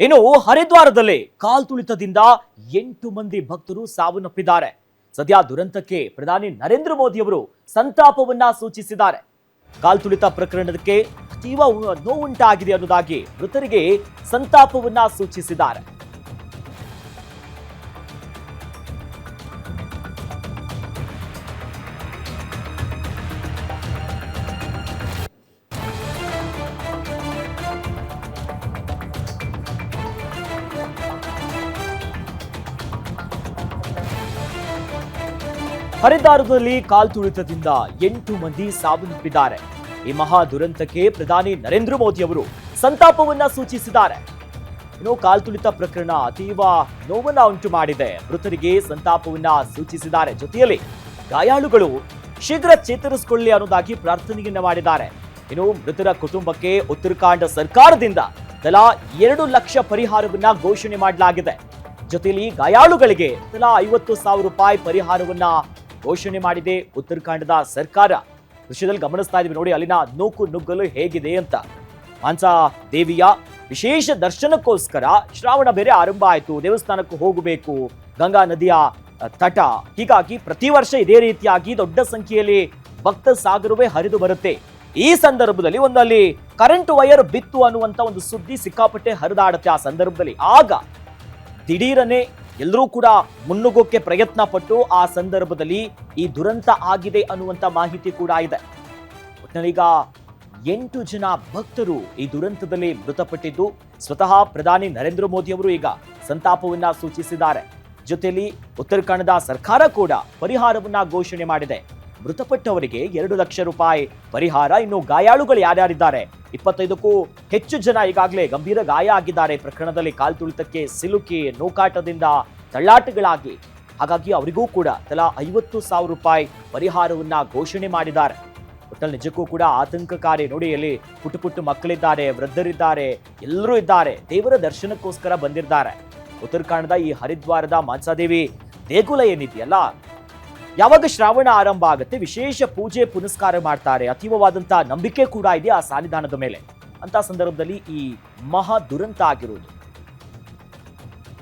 ಇನ್ನು ಹರಿದ್ವಾರದಲ್ಲಿ ಕಾಲ್ತುಳಿತದಿಂದ ಎಂಟು ಮಂದಿ ಭಕ್ತರು ಸಾವನ್ನಪ್ಪಿದ್ದಾರೆ. ಸದ್ಯ ದುರಂತಕ್ಕೆ ಪ್ರಧಾನಿ ನರೇಂದ್ರ ಮೋದಿ ಅವರು ಸಂತಾಪವನ್ನ ಸೂಚಿಸಿದ್ದಾರೆ. ಕಾಲ್ತುಳಿತ ಪ್ರಕರಣಕ್ಕೆ ಅತೀವ ನೋವುಂಟಾಗಿದೆ ಅನ್ನೋದಾಗಿ ಮೃತರಿಗೆ ಸಂತಾಪವನ್ನ ಸೂಚಿಸಿದ್ದಾರೆ. ಹರಿದ್ವಾರದಲ್ಲಿ ಕಾಲ್ತುಳಿತದಿಂದ ಎಂಟು ಮಂದಿ ಸಾವನ್ನಪ್ಪಿದ್ದಾರೆ. ಈ ಮಹಾ ದುರಂತಕ್ಕೆ ಪ್ರಧಾನಿ ನರೇಂದ್ರ ಮೋದಿ ಅವರು ಸಂತಾಪವನ್ನ ಸೂಚಿಸಿದ್ದಾರೆ. ಇನ್ನು ಕಾಲ್ತುಳಿತ ಪ್ರಕರಣ ಅತೀವ ನೋವನ್ನ ಉಂಟು ಮಾಡಿದೆ. ಮೃತರಿಗೆ ಸಂತಾಪವನ್ನ ಸೂಚಿಸಿದ್ದಾರೆ. ಜೊತೆಯಲ್ಲಿ ಗಾಯಾಳುಗಳು ಶೀಘ್ರ ಚೇತರಿಸಿಕೊಳ್ಳಿ ಅನ್ನೋದಾಗಿ ಪ್ರಾರ್ಥನೆಯನ್ನ ಮಾಡಿದ್ದಾರೆ. ಇನ್ನು ಮೃತರ ಕುಟುಂಬಕ್ಕೆ ಉತ್ತರಾಖಂಡ ಸರ್ಕಾರದಿಂದ ತಲಾ ಎರಡು ಲಕ್ಷ ಪರಿಹಾರವನ್ನ ಘೋಷಣೆ ಮಾಡಲಾಗಿದೆ. ಜೊತೆಯಲ್ಲಿ ಗಾಯಾಳುಗಳಿಗೆ ತಲಾ ಐವತ್ತು ಸಾವಿರ ರೂಪಾಯಿ ಪರಿಹಾರವನ್ನ ಘೋಷಣೆ ಮಾಡಿದೆ. ಉತ್ತರಾಖಂಡದ ಸರ್ಕಾರ ದೃಶ್ಯದಲ್ಲಿ ಗಮನಿಸ್ತಾ ಇದೀವಿ ನೋಡಿ, ಅಲ್ಲಿನ ನೂಕು ನುಗ್ಗಲು ಹೇಗಿದೆ ಅಂತ. ಮಾನ್ಸಾ ದೇವಿಯ ವಿಶೇಷ ದರ್ಶನಕ್ಕೋಸ್ಕರ ಶ್ರಾವಣ ಬೇರೆ ಆರಂಭ ಆಯಿತು. ದೇವಸ್ಥಾನಕ್ಕೂ ಹೋಗಬೇಕು. ಗಂಗಾ ನದಿಯ ತಟ. ಹೀಗಾಗಿ ಪ್ರತಿ ವರ್ಷ ಇದೇ ರೀತಿಯಾಗಿ ದೊಡ್ಡ ಸಂಖ್ಯೆಯಲ್ಲಿ ಭಕ್ತ ಸಾಗರವೇ ಹರಿದು ಬರುತ್ತೆ. ಈ ಸಂದರ್ಭದಲ್ಲಿ ಒಂದಲ್ಲಿ ಕರೆಂಟ್ ವೈರ್ ಬಿತ್ತು ಅನ್ನುವಂತ ಒಂದು ಸುದ್ದಿ ಸಿಕ್ಕಾಪಟ್ಟೆ ಹರಿದಾಡುತ್ತೆ ಆ ಸಂದರ್ಭದಲ್ಲಿ. ಆಗ ದಿಢೀರನೆ ಎಲ್ಲರೂ ಕೂಡ ಮುನ್ನುಗ್ಗೋಕೆ ಪ್ರಯತ್ನ ಪಟ್ಟು ಆ ಸಂದರ್ಭದಲ್ಲಿ ಈ ದುರಂತ ಆಗಿದೆ ಅನ್ನುವಂತ ಮಾಹಿತಿ ಕೂಡ ಇದೆ. ಈಗ ಎಂಟು ಜನ ಭಕ್ತರು ಈ ದುರಂತದಲ್ಲಿ ಮೃತಪಟ್ಟಿದ್ದು, ಸ್ವತಃ ಪ್ರಧಾನಿ ನರೇಂದ್ರ ಮೋದಿ ಅವರು ಈಗ ಸಂತಾಪವನ್ನ ಸೂಚಿಸಿದ್ದಾರೆ. ಜೊತೆಯಲ್ಲಿ ಉತ್ತರಾಖಂಡದ ಸರ್ಕಾರ ಕೂಡ ಪರಿಹಾರವನ್ನ ಘೋಷಣೆ ಮಾಡಿದೆ. ಮೃತಪಟ್ಟವರಿಗೆ ಎರಡು ಲಕ್ಷ ರೂಪಾಯಿ ಪರಿಹಾರ. ಇನ್ನು ಗಾಯಾಳುಗಳು ಯಾರ್ಯಾರಿದ್ದಾರೆ? ಇಪ್ಪತ್ತೈದಕ್ಕೂ ಹೆಚ್ಚು ಜನ ಈಗಾಗಲೇ ಗಂಭೀರ ಗಾಯ ಆಗಿದ್ದಾರೆ. ಪ್ರಕರಣದಲ್ಲಿ ಕಾಲ್ತುಳಿತಕ್ಕೆ ಸಿಲುಕಿ ನೂಕಾಟದಿಂದ ತಳ್ಳಾಟಗಳಾಗಿ. ಹಾಗಾಗಿ ಅವರಿಗೂ ಕೂಡ ತಲಾ ಐವತ್ತು ಸಾವಿರ ರೂಪಾಯಿ ಪರಿಹಾರವನ್ನ ಘೋಷಣೆ ಮಾಡಿದ್ದಾರೆ. ಒಟ್ಟಲ್ಲಿ ನಿಜಕ್ಕೂ ಕೂಡ ಆತಂಕಕಾರಿ ನೋಡಿ ಅಲ್ಲಿ ಪುಟ್ಟು ಪುಟ್ಟ ಮಕ್ಕಳಿದ್ದಾರೆ, ವೃದ್ಧರಿದ್ದಾರೆ, ಎಲ್ಲರೂ ಇದ್ದಾರೆ. ದೇವರ ದರ್ಶನಕ್ಕೋಸ್ಕರ ಬಂದಿದ್ದಾರೆ. ಉತ್ತರಾಖಂಡದ ಈ ಹರಿದ್ವಾರದ ಮಾನ್ಸಾದೇವಿ ದೇಗುಲ ಏನಿದೆಯಲ್ಲ ಯಾವಾಗ ಶ್ರಾವಣ ಆರಂಭ ಆಗುತ್ತೆ, ವಿಶೇಷ ಪೂಜೆ ಪುನಸ್ಕಾರ ಮಾಡ್ತಾರೆ, ಅತೀವವಾದಂತಹ ನಂಬಿಕೆ ಕೂಡ ಇದೆ ಆ ಸಾನ್ನಿಧಾನದ ಮೇಲೆ. ಅಂತ ಸಂದರ್ಭದಲ್ಲಿ ಈ ಮಹಾ ದುರಂತ ಆಗಿರುವುದು